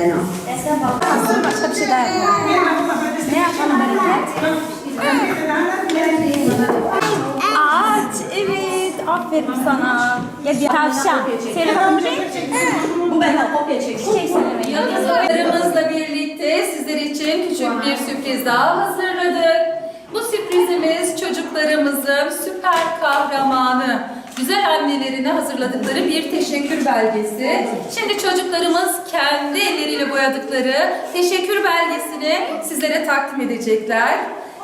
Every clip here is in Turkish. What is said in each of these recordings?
Yani Başka bir şey daha yapalım. Ne yapalım Bereket? Ağaç, evet. Aferin sana. Ya bir tavşan. Ne? bu benden kopya çek. Çiçek söylemeyi. Yıldızlarımızla birlikte sizler için küçük bir sürpriz daha hazırladık. Bu sürprizimiz çocuklarımızın süper kahramanı, güzel annelerine hazırladıkları bir teşekkür belgesi. Şimdi çocuklarımız kendi elleriyle boyadıkları teşekkür belgesini sizlere takdim edecekler.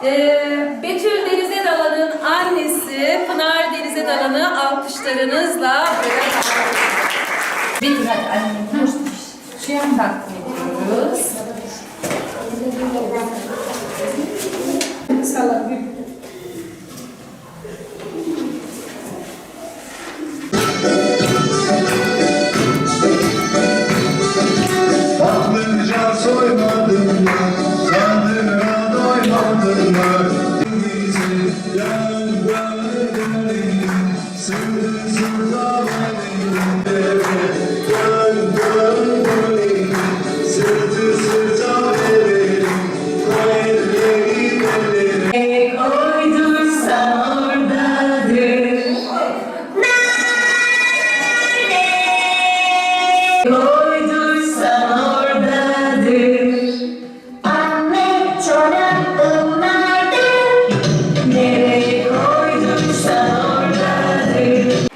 Ee, Betül Denize Dalan'ın annesi Pınar Denize Dalan'ı alkışlarınızla Betül hadi annem. An takdim ediyoruz. Aklınca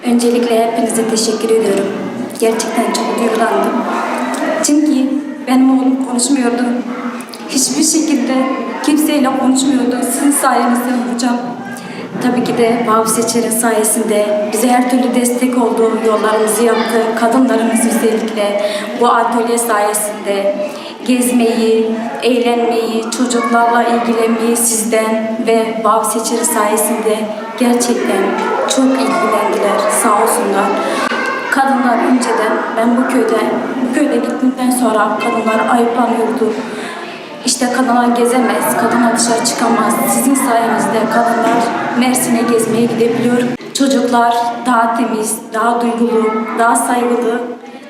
Öncelikle hepinize teşekkür ediyorum. Gerçekten çok duygulandım. Çünkü benim oğlum konuşmuyordu. Hiçbir şekilde kimseyle konuşmuyordu. Sizin sayenizde hocam. Tabii ki de Babu Seçer'in sayesinde bize her türlü destek oldu, yollarımızı yaptı. Kadınlarımız özellikle bu atölye sayesinde gezmeyi, eğlenmeyi, çocuklarla ilgilenmeyi sizden ve Babu Seçer'in sayesinde gerçekten çok ilgilendiler. Sağ olsunlar. Kadınlar önceden ben bu köyde, bu köyde gittikten sonra kadınlar ayıplanıyordu. İşte kadınlar gezemez, kadınlar dışarı çıkamaz. Sizin sayenizde kadınlar Mersin'e gezmeye gidebiliyor. Çocuklar daha temiz, daha duygulu, daha saygılı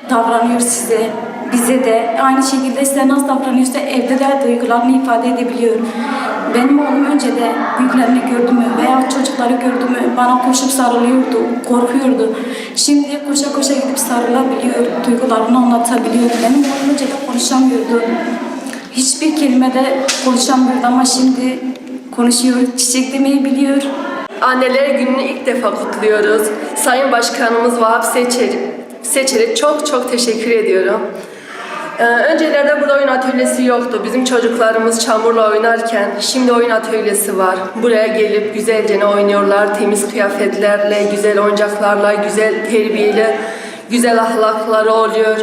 davranıyor size. Bize de aynı şekilde size nasıl davranıyorsa evde de duygularını ifade edebiliyor. Benim oğlum önce de büyüklerini gördü mü veya çocukları gördü mü bana koşup sarılıyordu, korkuyordu. Şimdi koşa koşa gidip sarılabiliyor, duygularını anlatabiliyor. Benim oğlum önce de konuşamıyordu. Hiçbir kelimede konuşamıyordu ama şimdi konuşuyor, çiçek demeyi biliyor. Anneler Günü'nü ilk defa kutluyoruz. Sayın Başkanımız Vahap Seçer, Seçer'e çok çok teşekkür ediyorum. Ee, öncelerde burada oyun atölyesi yoktu. Bizim çocuklarımız çamurla oynarken şimdi oyun atölyesi var. Buraya gelip güzelce oynuyorlar. Temiz kıyafetlerle, güzel oyuncaklarla, güzel terbiyeyle, güzel ahlakları oluyor.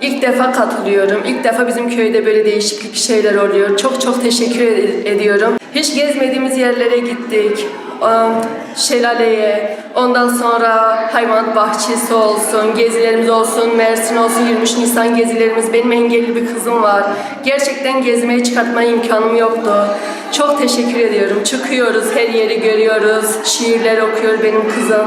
İlk defa katılıyorum. İlk defa bizim köyde böyle değişiklik şeyler oluyor. Çok çok teşekkür ed- ediyorum. Hiç gezmediğimiz yerlere gittik. Şelaleye, ondan sonra hayvan bahçesi olsun, gezilerimiz olsun, Mersin olsun, 23 Nisan gezilerimiz. Benim engelli bir kızım var. Gerçekten gezmeye çıkartma imkanım yoktu. Çok teşekkür ediyorum. Çıkıyoruz, her yeri görüyoruz. Şiirler okuyor benim kızım.